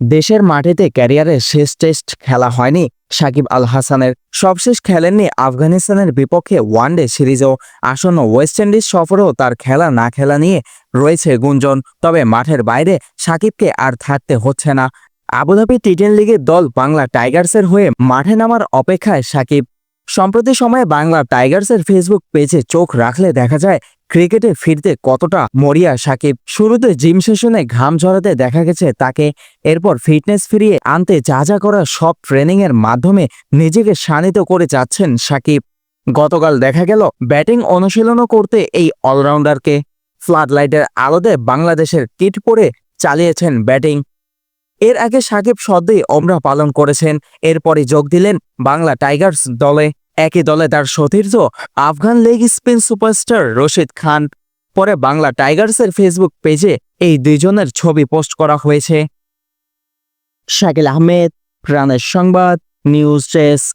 দেশের মাটিতে ক্যারিয়ারের শেষ টেস্ট খেলা হয়নি। সাকিব আল হাসানের সবশেষ খেলেননি আফগানিস্তানের বিপক্ষে ওয়ানডে সিরিজেও। আসন্ন ওয়েস্ট ইন্ডিজ সফরেও তার খেলা না খেলা নিয়ে রয়েছে গুঞ্জন, তবে মাঠের বাইরে সাকিবকে আর থাকতে হচ্ছে না। আবুধাবি টি টেন লিগের দল বাংলা টাইগার্সের হয়ে মাঠে নামার অপেক্ষায় সাকিব। সম্প্রতি সময়ে বাংলা টাইগার্সের ফেসবুক পেজে চোখ রাখলে দেখা যায় ক্রিকেটে ফিরতে কতটা মরিয়া সাকিব? শুরুতে জিম সেশনে ঘাম ঝরাতে দেখা গেছে তাকে। এরপর ফিটনেস ফিরিয়ে আনতে যা যা করা সব ট্রেনিংয়ের মাধ্যমে নিজেকে শানিত করে যাচ্ছেন সাকিব। গতকাল দেখা গেল ব্যাটিং অনুশীলনও করতে এই অলরাউন্ডারকে। ফ্লাডলাইটের আলোতে বাংলাদেশের কিট পরে চালিয়েছেন ব্যাটিং। এর আগে সাকিব সদ্যই ওমরা পালন করেছেন। এরপরই যোগ দিলেন বাংলা টাইগার্স দলে। একই দলে তার সতীর্থ Afghan leg spin superstar Rashid Khan. পরে বাংলা টাইগার্সের ফেসবুক পেজে এই দুইজনের ছবি পোস্ট করা হয়েছে। শাকিল আহমেদ, প্রাণের সংবাদ, নিউজ ডেস্ক।